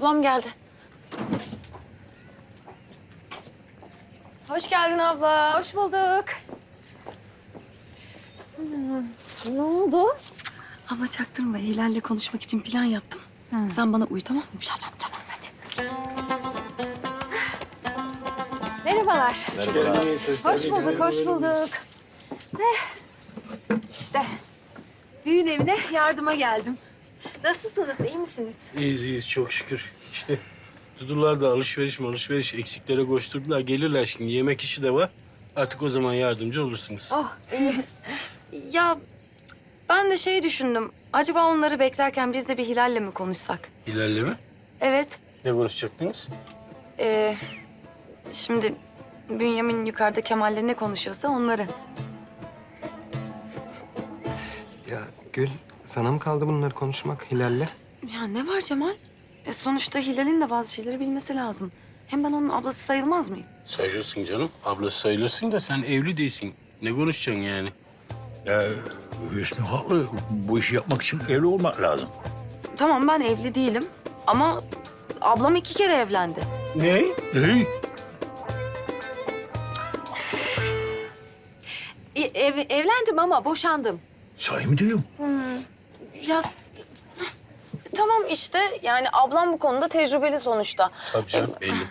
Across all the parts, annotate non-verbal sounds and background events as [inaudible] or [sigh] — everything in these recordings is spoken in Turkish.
Ablam geldi. Hoş geldin abla. Hoş bulduk. Ne oldu? Abla çaktırma. Hilal'le konuşmak için plan yaptım. Sen bana uy tamam mı? Bir şey yapacağım, tamam hadi. Merhabalar. Hoş bulduk, hoş bulduk. Eh, işte düğün evine yardıma geldim. Nasılsınız, iyi misiniz? İyiyiz iyiyiz çok şükür. İşte Dudular da alışveriş alışveriş eksiklere koşturdular. Gelirler şimdi yemek işi de var. Artık o zaman yardımcı olursunuz. Oh, iyi. Ya ben de şey düşündüm. Acaba onları beklerken biz de bir Hilal'le mi konuşsak? Hilal'le mi? Evet. Ne konuşacaktınız? Ee, şimdi Bünyamin yukarıda Kemal'le ne konuşuyorsa onları. Ya Gül, sana mı kaldı bunları konuşmak Hilal'le? Ya ne var Cemal? E sonuçta Hilal'in de bazı şeyleri bilmesi lazım. Hem ben onun ablası sayılmaz mıyım? Sayılırsın canım. Ablası sayılırsın da sen evli değilsin. Ne konuşacaksın yani? Ya Hüsnü haklı. Bu işi yapmak için evli olmak lazım. Tamam ben evli değilim ama ablam iki kere evlendi. Ne? Hey, E, ev- evlendim ama boşandım. sahi mi diyorum? Ya tamam işte yani ablam bu konuda tecrübeli sonuçta. Tabii canım belli.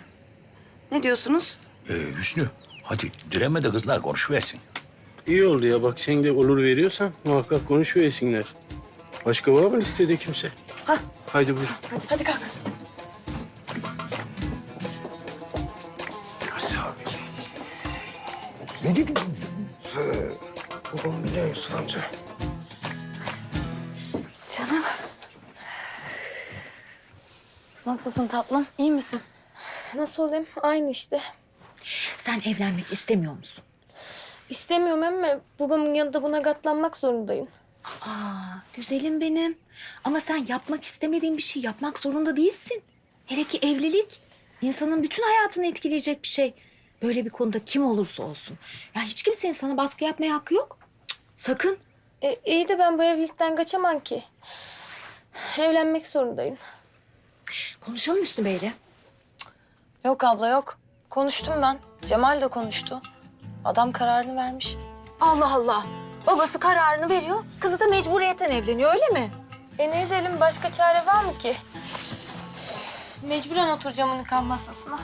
Ne diyorsunuz? Ee, Hüsnü, hadi direnme de kızlar konuşuversin. İyi oldu ya bak sen de olur veriyorsan muhakkak konuşuversinler. Başka var mı listede kimse? Hah. Haydi buyur. Hadi kalk. Nasıl abi? Ne dedin? Babam biliyor Yusuf amca. Nasılsın tatlım? İyi misin? Nasıl olayım? Aynı işte. Sen evlenmek istemiyor musun? İstemiyorum ama babamın yanında buna katlanmak zorundayım. Aa, güzelim benim. Ama sen yapmak istemediğin bir şey yapmak zorunda değilsin. Hele ki evlilik. insanın bütün hayatını etkileyecek bir şey. Böyle bir konuda kim olursa olsun. Ya hiç kimsenin sana baskı yapmaya hakkı yok. Cık, sakın. E, iyi de ben bu evlilikten kaçamam ki. Evlenmek zorundayım. Konuşalım Üstü Bey'le. Yok abla yok. Konuştum ben. Cemal de konuştu. Adam kararını vermiş. Allah Allah. Babası kararını veriyor. Kızı da mecburiyetten evleniyor öyle mi? E ne edelim? Başka çare var mı ki? Mecburen oturacağım nikah masasına.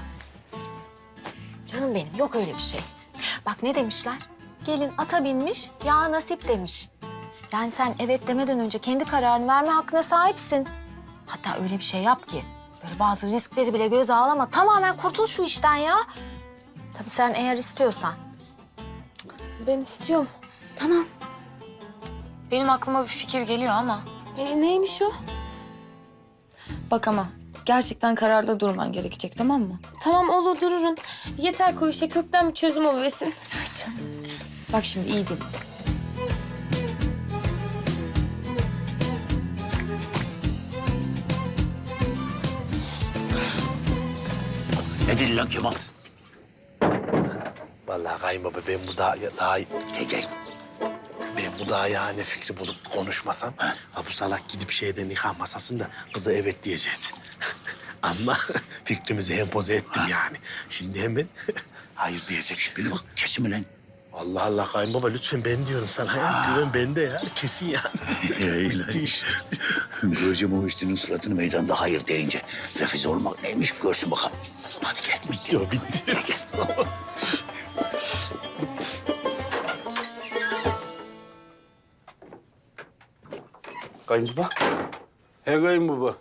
Canım benim yok öyle bir şey. Bak ne demişler? Gelin ata binmiş, ya nasip demiş. Yani sen evet demeden önce kendi kararını verme hakkına sahipsin. Hatta öyle bir şey yap ki böyle bazı riskleri bile göze alama. Tamamen kurtul şu işten ya. Tabii sen eğer istiyorsan. Ben istiyorum. Tamam. Benim aklıma bir fikir geliyor ama. E, neymiş o? Bak ama gerçekten kararda durman gerekecek tamam mı? Tamam olur dururun. Yeter işe kökten bir çözüm oluversin. Bak şimdi iyi dinle. Ne lan Kemal? Vallahi kayınbaba ben bu daha, daha gel gel. Ben bu daha yani fikri bulup konuşmasam ha bu salak gidip şeyde nikah masasında kıza evet diyecekti. [laughs] Ama [laughs] fikrimizi empoze ettim yani. Şimdi hemen [laughs] hayır diyecek. Beni bak kesme lan. Allah Allah kayınbaba lütfen ben diyorum sana ya. Güven bende ya kesin yani. Ey lan. Göreceğim o üstünün suratını meydanda hayır deyince. Refize olmak neymiş görsün bakalım. Hadi gel. bitti o bitti. Kayınbaba. He kayınbaba.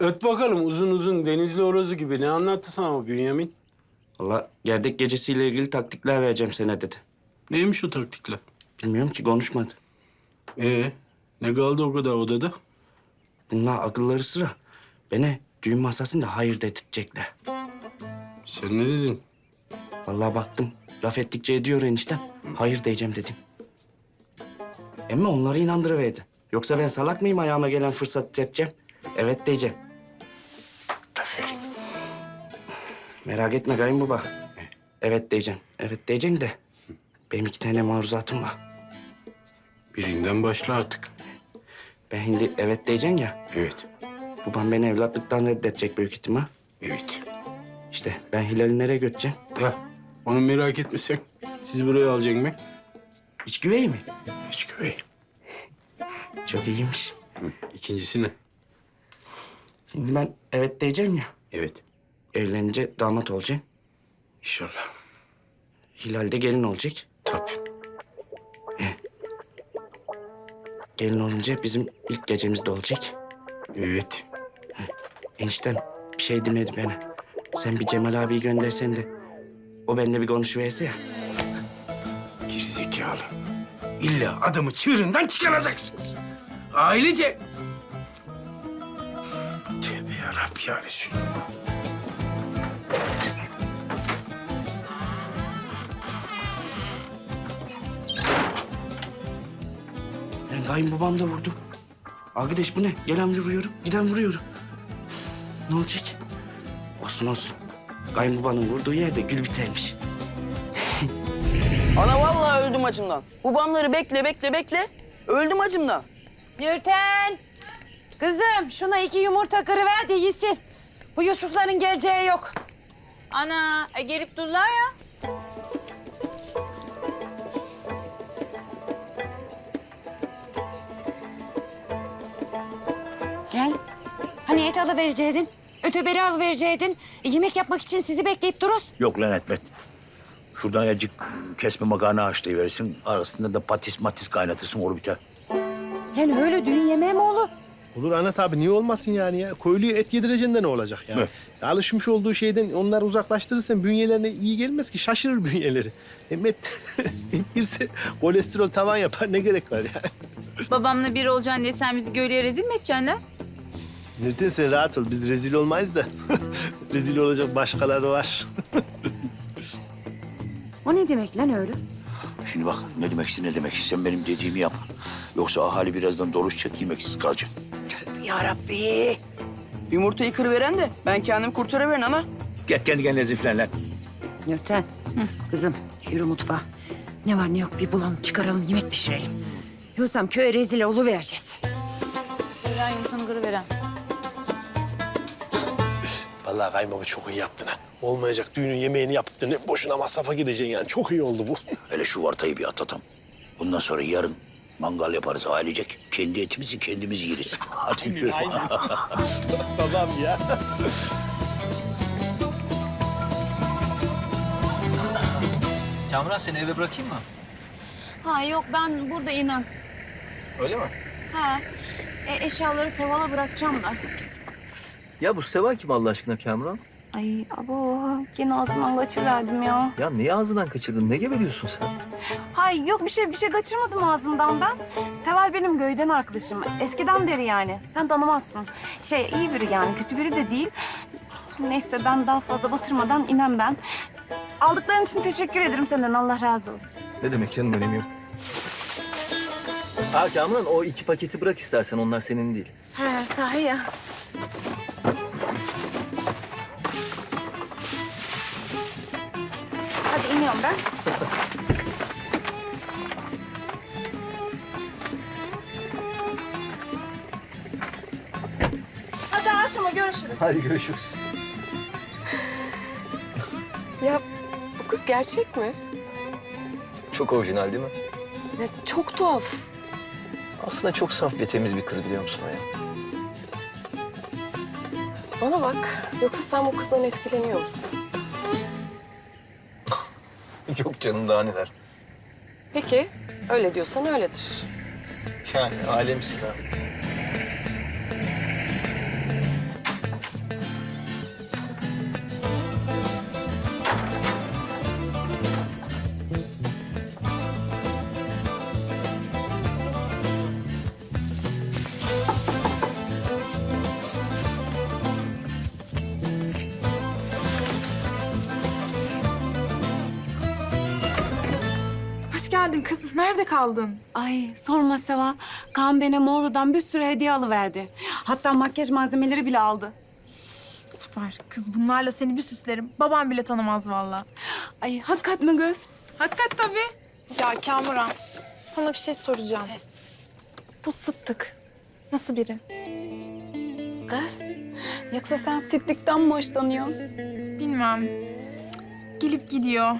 Öt bakalım uzun uzun denizli horozu gibi. Ne anlattı sana o Bünyamin? Valla gerdek gecesiyle ilgili taktikler vereceğim sana dedi. Neymiş o taktikler? Bilmiyorum ki konuşmadı. Ee, ne kaldı o kadar odada? Bunlar akılları sıra. Beni düğün masasında hayır dedirtecekler. Sen ne dedin? Vallahi baktım laf ettikçe ediyor enişten. Hayır diyeceğim dedim. Ama onları inandırıverdi. Yoksa ben salak mıyım ayağıma gelen fırsat edeceğim? Evet diyeceğim. Merak etme kayınbaba. Evet diyeceğim. Evet diyeceğim de benim iki tane maruzatım var. Birinden başla artık. Ben şimdi evet diyeceğim ya. Evet. Babam beni evlatlıktan reddedecek büyük ihtimal. Evet. İşte ben Hilal'i nereye götüreceğim? Ya onu merak etme sen. Sizi buraya alacak mı? İç güveyi mi? Hiç güvey. Çok iyiymiş. İkincisi ne? Şimdi ben evet diyeceğim ya. Evet. Evlenince damat olacağım. İnşallah. Hilal de gelin olacak. Tabii. Gelin olunca bizim ilk gecemiz de olacak. Evet. Eniştem bir şey demedi bana. Sen bir Cemal abiyi göndersen de o benimle bir konuşuverse ya. Gerizekalı. İlla adamı çığırından çıkaracaksınız. Ailece. Tövbe yarabbim ya Resulallah. Ben kayınbabam da vurdum. Arkadaş bu ne? Gelen vuruyorum, giden vuruyorum. Ne olacak? Olsun olsun. Kayınbabanın vurduğu yerde gül bitermiş. [laughs] Ana vallahi öldüm acımdan. Babamları bekle bekle bekle. Öldüm acımdan. Nurten! Kızım şuna iki yumurta kırıver de yesin. Bu Yusuf'ların geleceği yok. Ana e, gelip durlar ya. Gel. Hani et alıvereceydin, öteberi alıvereceydin. E, yemek yapmak için sizi bekleyip duruz. Yok lan Etmet. Şuradan azıcık kesme makarna haşlayıverirsin. Arasında da patis matis kaynatırsın olur biter. Lan öyle düğün yemeği mi olur? Olur Anat abi niye olmasın yani ya? Köylüye et yedireceksin de ne olacak yani? Evet. Alışmış olduğu şeyden onları uzaklaştırırsan bünyelerine iyi gelmez ki şaşırır bünyeleri. Hem et [laughs] girse kolesterol tavan yapar ne gerek var yani? Babamla bir olacaksın diye sen bizi gölüye rezil mi edeceksin lan? Nurten sen rahat ol biz rezil olmayız da [laughs] rezil olacak başkaları var. [laughs] O ne demek lan öyle? Şimdi bak ne demeksin ne demek. Sen benim dediğimi yap. Yoksa ahali birazdan doluş çek yemeksiz kalacak. Ya Rabbi. Yumurtayı kırıveren de ben kendimi kurtarıveren ana. Git kendi kendine ziflen lan. Nurten, kızım yürü mutfağa. Ne var ne yok bir bulalım, çıkaralım, yemek pişirelim. Yoksa köye rezil oluvereceğiz. Veren yumurtanı kırıveren. Vallahi kayınbaba çok iyi yaptın ha. Olmayacak düğünün yemeğini yapıp da ne boşuna masrafa gideceksin yani. Çok iyi oldu bu. [laughs] Hele şu vartayı bir atlatalım. Bundan sonra yarın mangal yaparız ailecek. Kendi etimizi kendimiz yeriz. [laughs] Hadi. Babam [laughs] ya. Kamran seni eve bırakayım mı? Ha yok ben burada inan. Öyle mi? Ha. E, eşyaları Seval'a bırakacağım da. Ya bu Seval kim Allah aşkına Kamran? Ay abo gene ağzımdan kaçıverdim ya. Ya niye ağzından kaçırdın? Ne gebeliyorsun sen? Hay yok bir şey bir şey kaçırmadım ağzımdan ben. Seval benim göyden arkadaşım. Eskiden beri yani. Sen tanımazsın. Şey iyi biri yani kötü biri de değil. Neyse ben daha fazla batırmadan inen ben. Aldıkların için teşekkür ederim senden. Allah razı olsun. Ne demek canım önemi yok. Ha Kamran o iki paketi bırak istersen onlar senin değil. He sahi ya. Hadi iniyorum ben. Hadi akşama görüşürüz. Hadi görüşürüz. Ya bu kız gerçek mi? Çok orijinal değil mi? Ya çok tuhaf. Aslında çok saf ve temiz bir kız biliyor musun ya? Bana bak. Yoksa sen bu kızdan etkileniyor musun? Yok canım daha neler. Peki. Öyle diyorsan öyledir. Yani alemsin ha. Geldin kızım. Nerede kaldın? Ay sorma Seval. Kaan bana Moğol'dan bir sürü hediye alıverdi. Hatta makyaj malzemeleri bile aldı. Süper. Kız bunlarla seni bir süslerim. Babam bile tanımaz vallahi. Ay hakikat mi kız? Hakikat tabii. Ya Kamuran, sana bir şey soracağım. Bu Sıttık. Nasıl biri? kız? Yoksa sen sitlikten mi hoşlanıyorsun? Bilmem. Gelip gidiyor.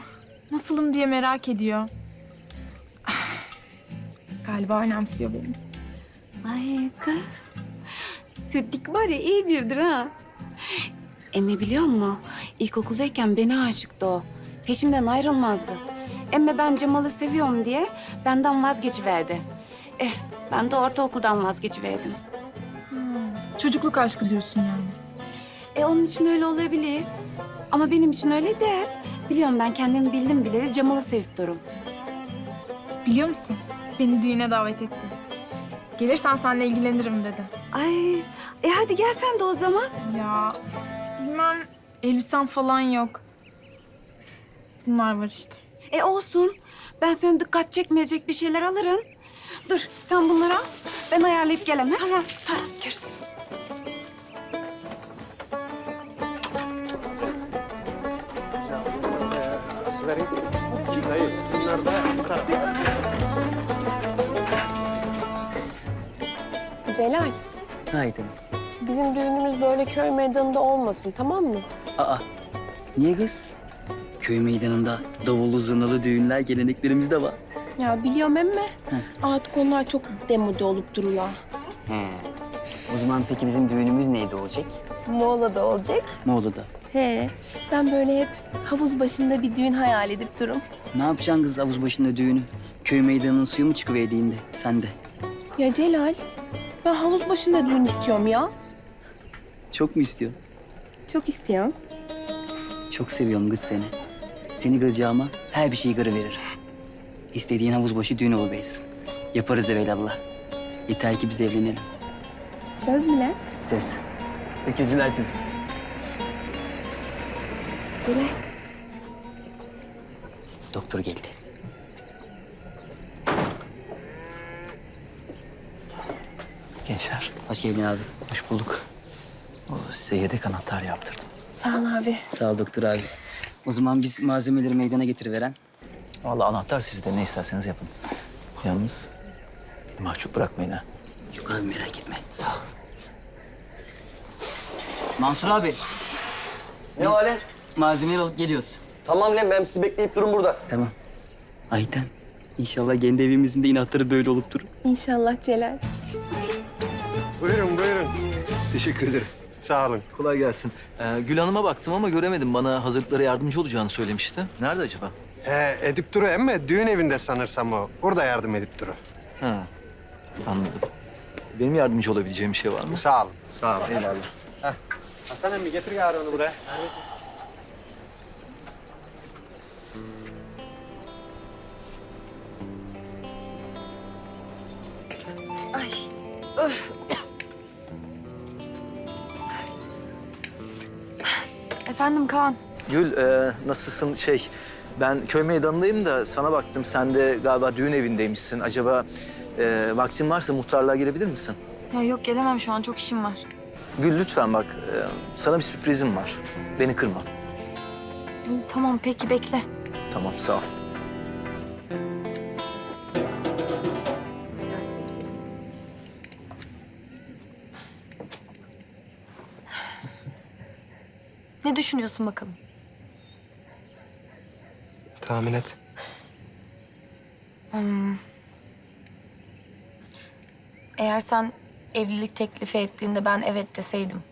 Nasılım diye merak ediyor. Galiba önemsiyor beni. Ay kız. Siddik var ya iyi biridir ha. Emme biliyor musun? İlkokuldayken beni aşıktı o. Peşimden ayrılmazdı. Emme ben Cemal'ı seviyorum diye benden vazgeçiverdi. Eh ben de ortaokuldan vazgeçiverdim. Çocukluk aşkı diyorsun yani. E onun için öyle olabilir. Ama benim için öyle değil. Biliyorum ben kendimi bildim bile de Cemal'ı sevip durum. Biliyor musun? Beni düğüne davet etti. Gelirsen seninle ilgilenirim dedi. Ay e hadi gel sen de o zaman. Ya bilmem elbisem falan yok. Bunlar var işte. E olsun. Ben senin dikkat çekmeyecek bir şeyler alırım. Dur sen bunları al. Ben ayarlayıp gelemem. Tamam. Tamam görüşürüz. Celal, Haydi. bizim düğünümüz böyle köy meydanında olmasın tamam mı? Aa, niye kız? Köy meydanında davullu zurnalı düğünler geleneklerimiz de var. Ya biliyorum emme. Artık onlar çok demode olup duruyor. He. O zaman peki bizim düğünümüz neydi olacak? Muğla'da olacak. Moğol'da. He, ben böyle hep havuz başında bir düğün hayal edip durum. Ne yapacaksın kız havuz başında düğünü? Köy meydanının suyu mu çıkıverdiğinde sen de? Ya Celal, ben havuz başında düğün istiyorum ya. Çok mu istiyorsun? Çok istiyorum. Çok seviyorum kız seni. Seni kıracağıma her bir şeyi kırıverir. İstediğin havuz başı düğün oluversin. Yaparız evelallah. Yeter ki biz evlenelim. Söz mü lan? Söz. Öküzüler siz. Celal. Doktor geldi. Gençler, Hoş geldin abi. hoş bulduk. O, size yedek anahtar yaptırdım. Sağ ol abi. Sağ ol doktor abi. O zaman biz malzemeleri meydana getiriveren. Vallahi anahtar sizde ne isterseniz yapın. Yalnız beni mahcup bırakmayın ha. Yok abi merak etme. Sağ ol. Mansur abi. Ne var lan? Malzemeleri alıp geliyoruz. Tamam lan ben sizi bekleyip durun burada. Tamam. Ayten. İnşallah kendi evimizin de inatları böyle olup durur. İnşallah Celal. Buyurun buyurun. Teşekkür ederim. Sağ olun. Kolay gelsin. Ee, Gül Hanım'a baktım ama göremedim. Bana hazırlıklara yardımcı olacağını söylemişti. Nerede acaba? He, edip duru emme düğün evinde sanırsam o. Orada yardım edip duru. Ha, anladım. Benim yardımcı olabileceğim bir şey var mı? Sağ olun. Sağ olun. Eyvallah. Heh. Hasan emmi getir gari onu buraya. Efendim Kaan. Gül, e, nasılsın? Şey, ben köy meydanındayım da sana baktım. Sen de galiba düğün evindeymişsin. Acaba e, vaktin varsa muhtarlığa gelebilir misin? Ya yok gelemem şu an çok işim var. Gül lütfen bak, e, sana bir sürprizim var. Beni kırma. İyi, tamam peki bekle. Tamam, sağ ol. Ne düşünüyorsun bakalım? Tahmin et. Hmm. Eğer sen evlilik teklifi ettiğinde ben evet deseydim...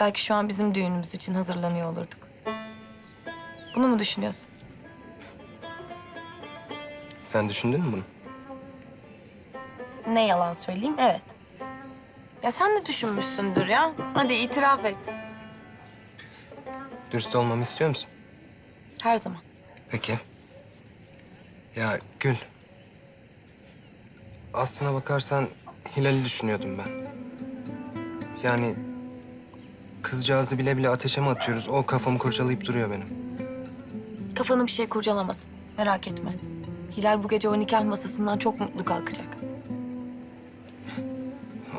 ...belki şu an bizim düğünümüz için hazırlanıyor olurduk. Bunu mu düşünüyorsun? Sen düşündün mü bunu? Ne yalan söyleyeyim, evet. Ya sen de düşünmüşsündür ya. Hadi itiraf et. Dürüst olmamı istiyor musun? Her zaman. Peki. Ya Gül. Aslına bakarsan Hilal'i düşünüyordum ben. Yani kızcağızı bile bile ateşe mi atıyoruz? O kafamı kurcalayıp duruyor benim. Kafanı bir şey kurcalamasın. Merak etme. Hilal bu gece o nikah masasından çok mutlu kalkacak.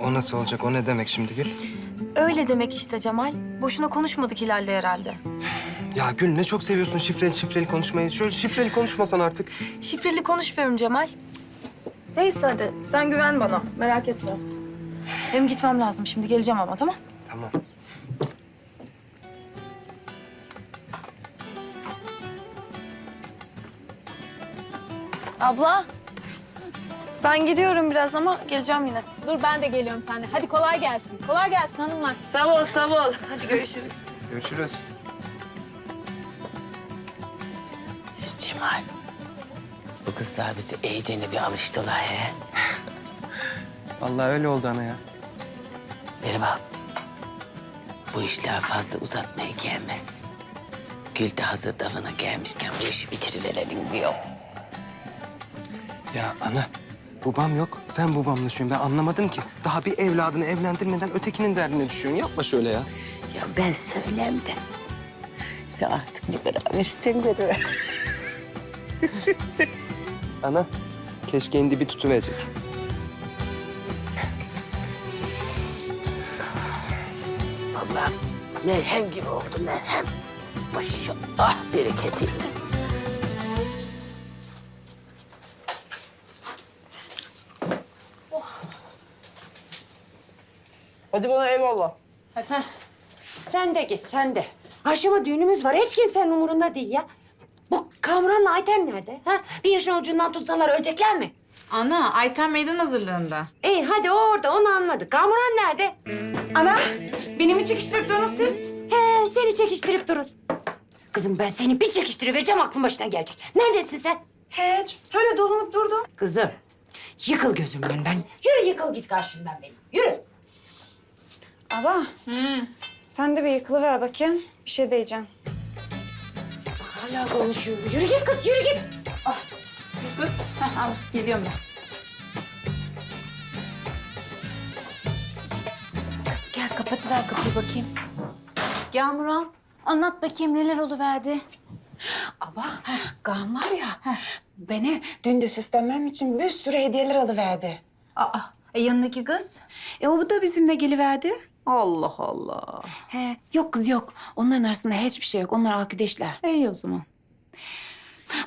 O nasıl olacak? O ne demek şimdi Gül? Öyle demek işte Cemal. Boşuna konuşmadık Hilal'le herhalde. Ya Gül ne çok seviyorsun şifreli şifreli konuşmayı. Şöyle şifreli konuşmasan artık. Şifreli konuşmuyorum Cemal. Neyse hadi. Sen güven bana. Merak etme. Benim gitmem lazım şimdi. Geleceğim ama tamam. Tamam. Abla. Ben gidiyorum biraz ama geleceğim yine. Dur ben de geliyorum seninle. Hadi kolay gelsin. Kolay gelsin hanımlar. Sağ ol, sağ ol. Hadi görüşürüz. Görüşürüz. Cemal. Bu kızlar bizi iyicene bir alıştılar he. Vallahi öyle oldu ana ya. Bana bak. Bu işler fazla uzatmaya gelmez. Gül de hazır davana gelmişken bu işi bitiriverelim diyor. Ya ana, babam yok. Sen babamla düşüyorsun. Ben anlamadım ki. Daha bir evladını evlendirmeden ötekinin derdine düşüyorsun. Yapma şöyle ya. Ya ben söylem de. Sen artık ne kadar verirsen ver. [laughs] Ana, keşke indi bir tutuverecek. Vallahi merhem gibi oldu merhem. Maşallah bereketiyle. Hadi bana eyvallah. Sen de git, sen de. Akşama düğünümüz var. Hiç kimsenin umurunda değil ya. Bu Kamuran'la Ayten nerede? Ha? Bir yaşın ucundan tutsalar ölecekler mi? Ana, Ayten meydan hazırlığında. İyi hadi o orada onu anladık. Kamuran nerede? Ana, beni mi çekiştirip durunuz siz? He seni çekiştirip dururuz. Kızım ben seni bir çekiştirivereceğim aklın başına gelecek. Neredesin sen? Hiç. Öyle dolanıp durdum. Kızım yıkıl gözümün önünden. Yürü yıkıl git karşımdan benim. Yürü. Aba, sen de bir yıkılıver bakayım. Bir şey diyeceğim. Bak hala konuşuyor. Yürü git kız yürü git. Kız, [laughs] al geliyorum ben. Kız gel kapatıver kapıyı bakayım. Gamuran anlat bakayım neler oluverdi. Aba, Kaan var ya, beni dün de süslenmem için bir sürü hediyeler alıverdi. Aa, e yanındaki kız? E o da bizimle geliverdi. Allah Allah. He, yok kız yok. Onların arasında hiçbir şey yok. Onlar arkadaşlar. İyi o zaman.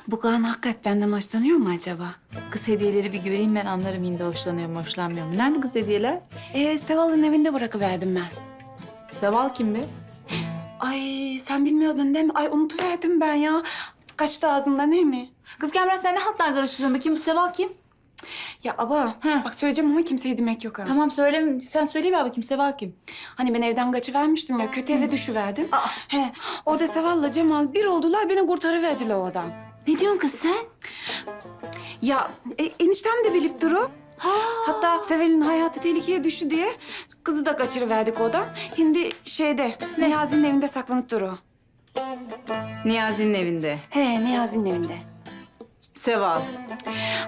Bu Kaan hakikaten benden hoşlanıyor mu acaba? Kız hediyeleri bir göreyim ben anlarım hindi hoşlanıyor mu hoşlanmıyor mu. Nerede kız hediyeler? E, Seval'ın evinde bırakıverdim ben. Seval kim be? Ay sen bilmiyordun değil mi? Ay unutuverdim ben ya. Kaçtı ağzımdan değil mi? Kız Gamran sen ne hatlar karıştırıyorsun bakayım bu Seval kim? Ya aba, He. bak söyleyeceğim ama kimseye demek yok ha. Tamam söyle sen söyleyiver bakayım Seval kim? Hani ben evden kaçıvermiştim ya, kötü eve düşüverdim. He, orada Seval'la Cemal bir oldular, beni kurtarıverdiler o adam. Ne diyorsun kız sen? Ya e, eniştem de bilip duru. Hatta Seval'in hayatı tehlikeye düştü diye kızı da kaçırıverdik oradan. Şimdi şeyde, Niyazi'nin evinde saklanıp duru. Niyazi'nin evinde. He, Niyazi'nin evinde. Seval.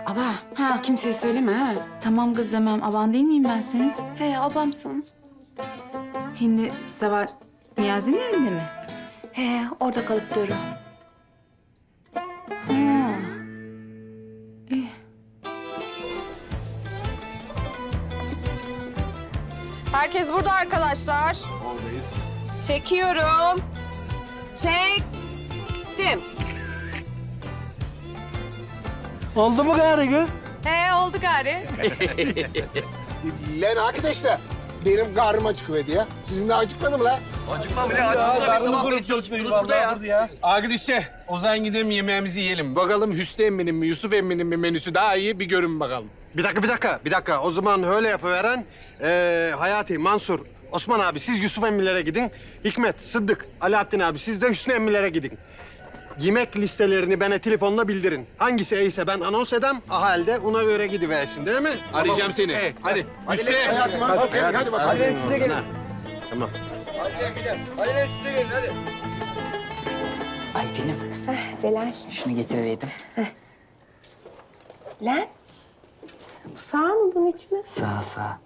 Aba, Ha. kimseye söyleme ha. Tamam kız demem. Aban değil miyim ben senin? He, abamsın. Hindi Seval Niyazi'nin evinde mi? He, orada kalıp duru. Ha. İyi. Herkes burada arkadaşlar. Çekiyorum. Çektim. Oldu mu gari gül? Ee oldu gari. Lan arkadaşlar benim karnım acıkıverdi ya. Sizin de acıkmadı mı lan? Arkadaşlar o zaman gidelim yemeğimizi yiyelim. Bakalım Hüsnü emminin mi Yusuf emminin mi menüsü daha iyi bir görün bakalım. Bir dakika bir dakika bir dakika. O zaman öyle yapıveren ee, Hayati, Mansur, Osman abi siz Yusuf emmilere gidin. Hikmet, Sıddık, Alaaddin abi siz de Hüsnü emmilere gidin. Yemek listelerini bana telefonla bildirin. Hangisi iyiyse ben anons edem. Ahalde ona göre gidiversin değil mi? Arayacağım seni. Hadi Hüsnü. Hayati, Mansur, hadi, hadi bakalım. Hadi size gelin. Tamam. Aytenim. Celal. Şunu getiriverdim. Lan. Bu sağ mı bunun içine? Sağ sağ. Ha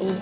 iyi.